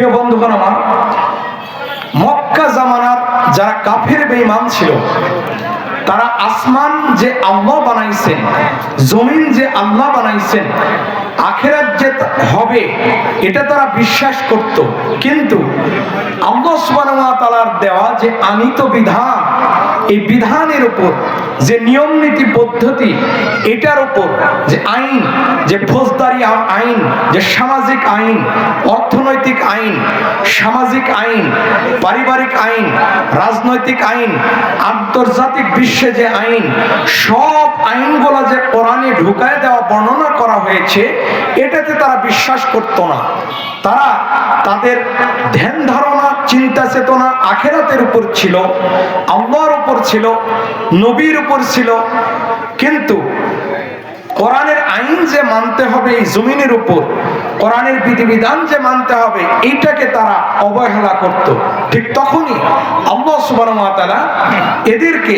প্রিয় বন্ধুগণ আমার, মক্কা জামানার যারা কাফের বেঈমান ছিল, তারা আসমান যে আল্লাহ বানাইছেন, জমিন যে আল্লাহ বানাইছেন, আখেরাত যে হবে, এটা তারা বিশ্বাস করত। কিন্তু আল্লাহ সুবহানাহু ওয়া তাআলার দেওয়া যে আনিত বিধান এই বিধানের উপর, যে নিয়ম নীতি পদ্ধতি, এটার উপর যে আইন, যে ফৌজদারি আইন, যে সামাজিক আইন, অর্থনৈতিক আইন, সামাজিক আইন, পারিবারিক আইন, রাজনৈতিক আইন, আন্তর্জাতিক বিশ্বে যে আইন, সব আইনগুলো যে কোরআনে ঢুকায় দেওয়া, বর্ণনা করা হয়েছে, এটাতে তারা বিশ্বাস করত না। তারা তাদের ধ্যান ধারণা চিন্তা চেতনা আখেরাতের উপর ছিল, আল্লাহর উপর ছিল, নবীর উপর ছিল। কিন্তু কোরআনের আইন যে মানতে হবে, এই জমিনের উপর, কোরআনের বিধিবিধান যে মানতে হবে, এইটাকে তারা অবহেলা করত। ঠিক তখনই আল্লাহ তাআলা এদেরকে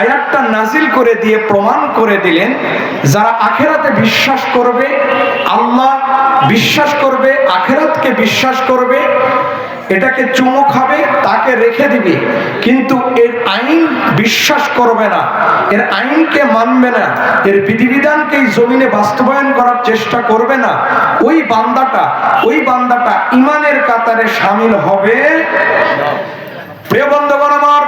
আয়াতটা নাজিল করে দিয়ে, প্রমাণ করে দিলেন, যারা আখেরাতে বিশ্বাস করবে, আল্লাহ বিশ্বাস করবে, আখেরাতকে বিশ্বাস করবে, এটাকে চুমো খাবে, তাকে রেখে দিবে। কিন্তু এর আইন বিশ্বাস করবে না, এর আইনকে মানবে না, এর বিধিবিধানকে এই জমিনে বাস্তবায়ন করার চেষ্টা করবে না। ওই বান্দাটা ওই বান্দাটা ইমানের কাতারে সামিল হবে। প্রিয় বন্ধুগণ আমার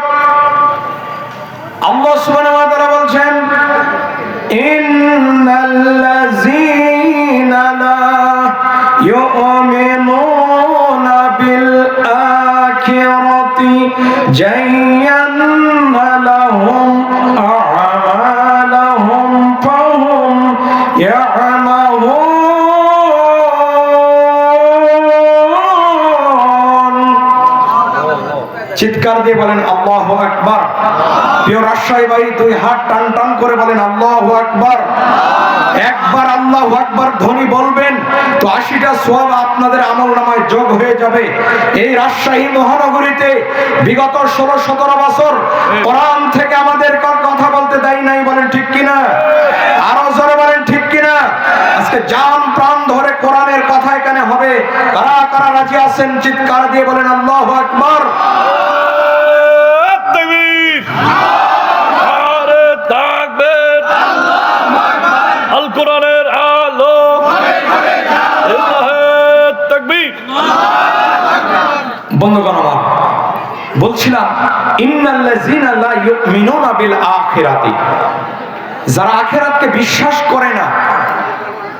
চিৎকার দিয়ে বলেন, আল্লাহ আকবার। প্রিয় রাজশাহী ভাই, দুই হাত টান টান করে বলেন, আল্লাহ আকবার। একবার আল্লাহ আকবার ধ্বনি বলবেন, তো আশিটা সোয়াব আপনাদের আমল নামায় যোগ হয়ে যাবে। এই রাজশাহী মহানগরীতে বিগত ষোলো, সতেরো বছর কোরআন থেকে আমাদের কথা বলতে দেয় নাই বলেন ঠিক কিনা? আরও জোরে বলেন ঠিক কিনা? আজকে জান প্রাণ ধরে কোরআনের কথা এখানে হবে। কারা কারা রাজি আছেন? চিৎকার দিয়ে বলেন, আল্লাহ আকবার যারা আখিরাতকে বিশ্বাস করে না,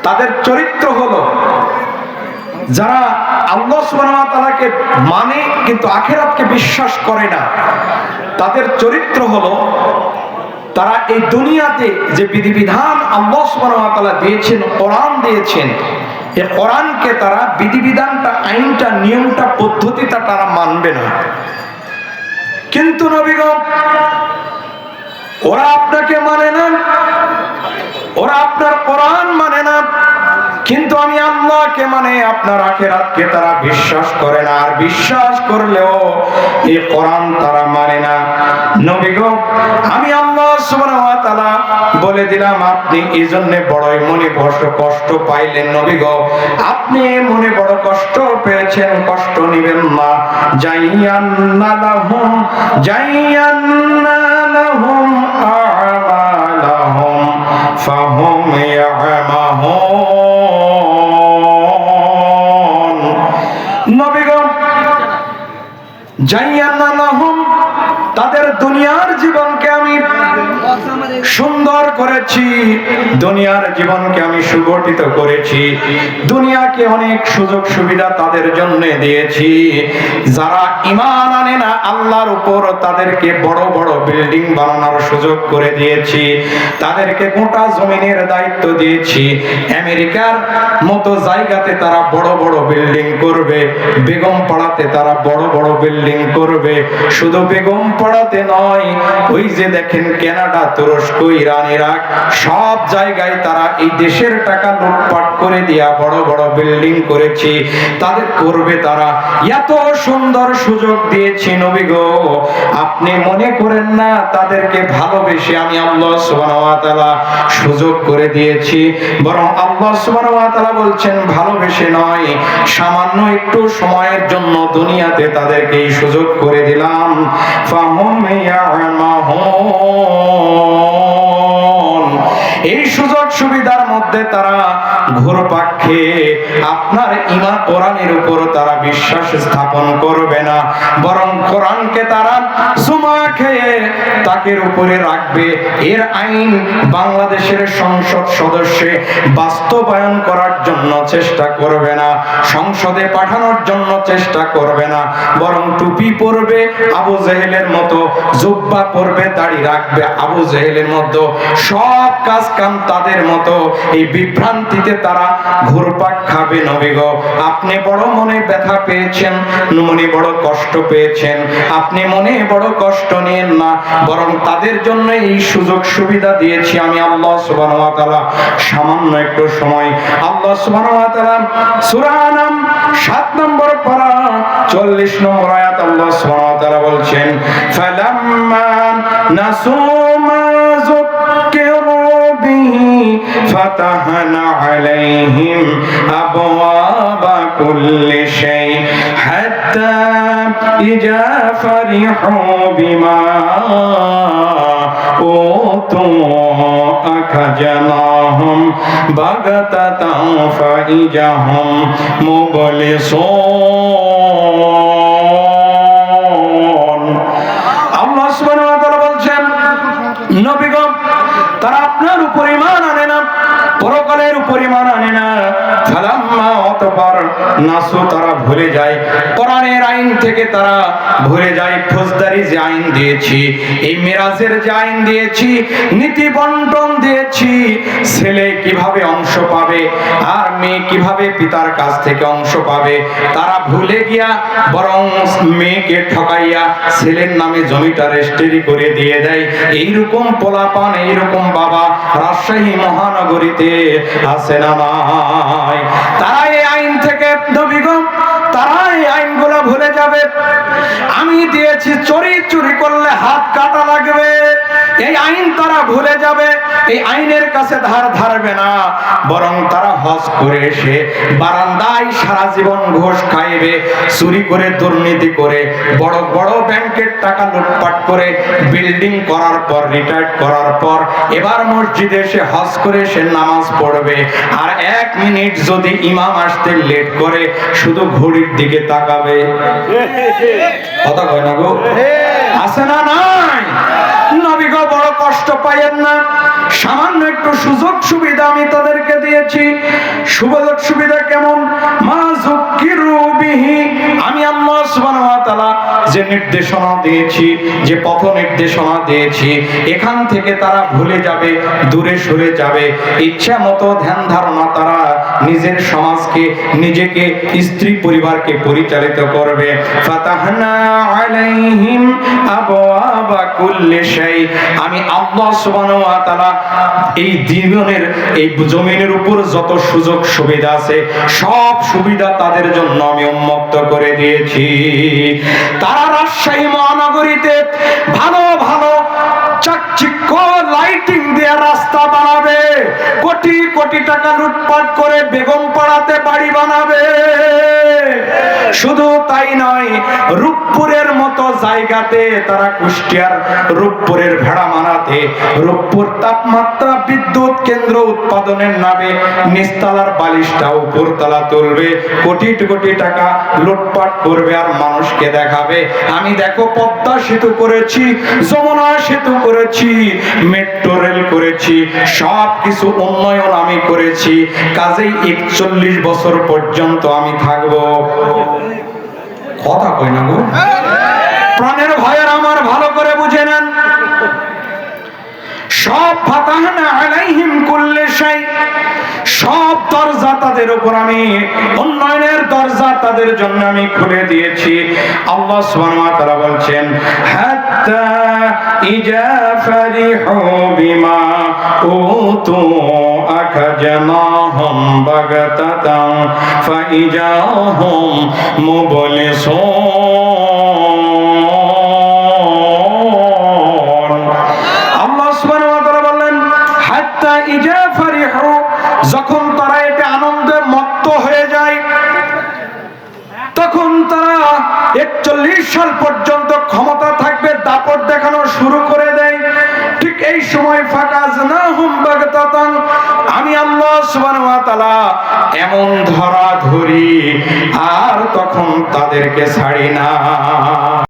তাদের চরিত্র হলো, যারা আল্লাহ সুবহানাহু মানে কিন্তু আখিরাতকে বিশ্বাস করে না, তাদের চরিত্র হলো, তারা এই দুনিয়াতে যে বিধিবিধান আল্লাহ সুবহানাহু তাআলা দিয়েছেন, কোরআন দিয়েছেন, এই কোরআনকে তারা বিধিবিধানটা, আইনটা, নিয়মটা, পদ্ধতিটা তারা মানবে না। কিন্তু নবীগণ ওরা আপনাকে মানে না ওরা আপনার কোরআন মানে না। কিন্তু আমি আল্লাহকে মানে আপনার আখেরাতকে তারা বিশ্বাস করে না। আর বিশ্বাস করলেও এই কোরআন তারা মানে না। নবী গো, আমি আল্লাহ সুবহানাহু ওয়া তাআলা বলে দিলাম, আপনি এই জন্য বড়ই মনে কষ্ট কষ্ট পাইলেন। নবী গো, আপনি মনে বড় কষ্ট পেয়েছেন, কষ্ট নিবেন না। জাইয়ান্না লাহুম জাইয়ান্না দুনিয়ার জীবনকে আমি সুন্দর করেছি। দুনিয়ার জীবনকে আমি সুগঠিত করেছি। দুনিয়াকে অনেক সুযোগ সুবিধা তাদের জন্য দিয়েছি। যারা ইমান আনে না, আল্লাহর উপর তাদেরকে বড় বড় বিল্ডিং বানানোর সুযোগ করে দিয়েছি। তাদেরকে গোটা জমিনের দায়িত্ব দিয়েছি। আমেরিকার মতো জায়গাতে তারা বড় বড় বিল্ডিং করবে। বেগম পাড়াতে তারা বড় বড় বিল্ডিং করবে। শুধু বেগম পাড়াতে নয়, ওই যে দেখেন কানাডা তুরস্ক ইরান, ইরাক, সব জায়গায় তারা এই দেশের টাকা লুটপাট করে দিয়া বড় বড় বিল্ডিং করেছে। তাদের করবে তারা। এত সুন্দর সুযোগ দিয়েছি নবী গো। আপনি মনে করেন না তাদেরকে ভালোবেসে আমি আল্লাহ সুবহানাহু ওয়া তাআলা সুযোগ করে দিয়েছি? বরং আল্লাহ সুবহানাহু ওয়া তাআলা বলছেন, ভালোবেসে নয়, সামান্য একটু সময়ের জন্য দুনিয়াতে তাদেরকে এই সুযোগ করে দিলাম। ফাহুম ইয়ামাহুন এই সুযোগ সুবিধার মধ্যে তারা ঘুরপাক আপনার ইমা কোরআনের উপর তারা বিশ্বাস স্থাপন করবে না, বরং কোরআনকে তারা খেয়ে তাকের উপরে রাখবে। এর আইন বাংলাদেশের সংসদ সদস্যে বাস্তবায়ন করার জন্য চেষ্টা করবে না, সংসদে পাঠানোর জন্য চেষ্টা করবে না, বরং টুপি পরবে, আবু জেহেলের মতো, জুব্বা পরবে, দাড়ি রাখবে আবু জেহেলের মতো। সব কাজ কাম তাদের মতো। এই বিভ্রান্তিতে তারা ঘুরপাক খাবে নবী গো। আপনি বড় মনে ব্যথা পেয়েছেন, মনে বড় কষ্ট পেয়েছেন। আপনি মনে বড় কষ্ট নিয়েন না, বরং তাদের জন্য এই সুযোগ সুবিধা দিয়েছি আমি আল্লাহ সুবহানাহু ওয়া তাআলা। সামান্য একটু সময়। আল্লাহ সুবহানাহু ওয়া তাআলা সূরা আনাম 7 নম্বর পারা 40 নম্বর আয়াত আল্লাহ সুবহানাহু ওয়া তাআলা বলছেন, ফালাম্মা নাসু মা বিহি ফাতাহনা আলাইহিম আবওয়াবা কুল্লি শাই حتى إذا فرحوا بما أوتوا أخجناهم بغتة فإذا هم مبلسون নাসু তারা ভুলে যায়। কোরআনের আইন থেকে তারা ভুলে যায়। ফৌজদারি যে আইন দিয়েছি, এই মিরাজের যে আইন দিয়েছি, নীতি বন্টন দিয়েছি, ছেলে কীভাবে অংশ পাবে, আর মেয়ে কীভাবে পিতার কাছ থেকে অংশ পাবে, তারা ভুলে গিয়া বরং মেয়েকে ঠকাইয়া ছেলের নামে জমিটা রেজিস্ট্রি করে দিয়ে দেয়। এইরকম পোলাপান, এইরকম বাবা রাজশাহী মহানগরীতে আছে না নাই? তারা দিয়েছি চুরি চুরি করলে হাত কাটা লাগবে। এই আইন তারা ভুলে যাবে। এই আইনের কাছে ধার ধারবে না বরং তারা হজ করে এসে বারান্দায় সারা জীবন ঘোষ খাইবে চুরি করে দুর্নীতি করে বড় বড় ব্যাংকের টাকা লুটপাট করে বিল্ডিং করার পর রিটায়ার্ড করার পর এবার মসজিদে এসে হজ করে সে নামাজ পড়বে। আর এক মিনিট যদি ইমাম আসতে লেট করে শুধু ঘড়ির দিকে তাকাবে। কথা কয় না গো? আছে না নাই? নবী গো বড় কষ্ট পাইয়েন না। সামান্য একটু সুযোগ সুবিধা আমি তাদেরকে দিয়েছি। সুযোগ সুবিধা কেমন? মা বিহি। আমি আল্লাহ সুবহানাহু ওয়া তাআলা যে নির্দেশনা দিয়েছি, যে পথ নির্দেশনা দিয়েছি, এখান থেকে তারা ভুলে যাবে, দূরে সরে যাবে। ইচ্ছা মতো ধ্যান ধারণা তারা নিজের সমাজকে, নিজেকে, স্ত্রী পরিবারকে পরিচালিত করবে। আমি এই জীবনের এই জমিনের উপর যত সুযোগ সুবিধা আছে, সব সুবিধা তাদের জন্য আমি উন্মুক্ত করে দিয়েছি। তারা রাজশাহী মহানগরীতে ভালো ভালো চাকচিক্য লাইটিং দিয়ে রাস্তা কোটি কোটি টাকা লুটপাট করে বেগম পাড়াতে বাড়ি বানাবে। শুধু তাই নয়, রূপপুরের মতো জায়গাতে তারা কুষ্টিয়ার রূপপুরের ভেড়া মানাতে, রূপপুর তাপমাত্রা বিদ্যুৎ কেন্দ্র উৎপাদনের নামে নিস্তালার বালিশটা উপরতলা তুলবে কোটি কোটি টাকা লুটপাট করবে আর মানুষকে দেখাবে। আমি দেখো পদ্মা সেতু করেছি, যমুনা সেতু করেছি, মেট্রো রেল করেছি সব কিছু উন্নয়ন আমি করেছি, কাজেই একচল্লিশ বছর পর্যন্ত আমি থাকব। কথা কই না গো? প্রাণের ভয়ের আমার ভালো করে বুঝে নেন। সব ফাতাহনা আলাইহিম কুল্লি শাই, সব দরজা তাদের উপর আমি, উন্নয়নের দরজা তাদের জন্য আমি খুলে দিয়েছি। আল্লাহ সুবহানাহু ওয়া তাআলা বলছেন, হাত্তা ইজা ফারিহু বিমা উতু বাগতাতাম ফাইজা হুম মুবলিসুন। আল্লাহ সুবহানাহু ওয়া তাআলা বললেন, হাত্তা ইজা ফারিহু যখন তারা এটা আনন্দে মত্ত হয়ে যায়, তখন তারা একচল্লিশ সাল পর্যন্ত ক্ষমতা এমন ধরা ধরি আর তখন তাদেরকে ছাড়ি না।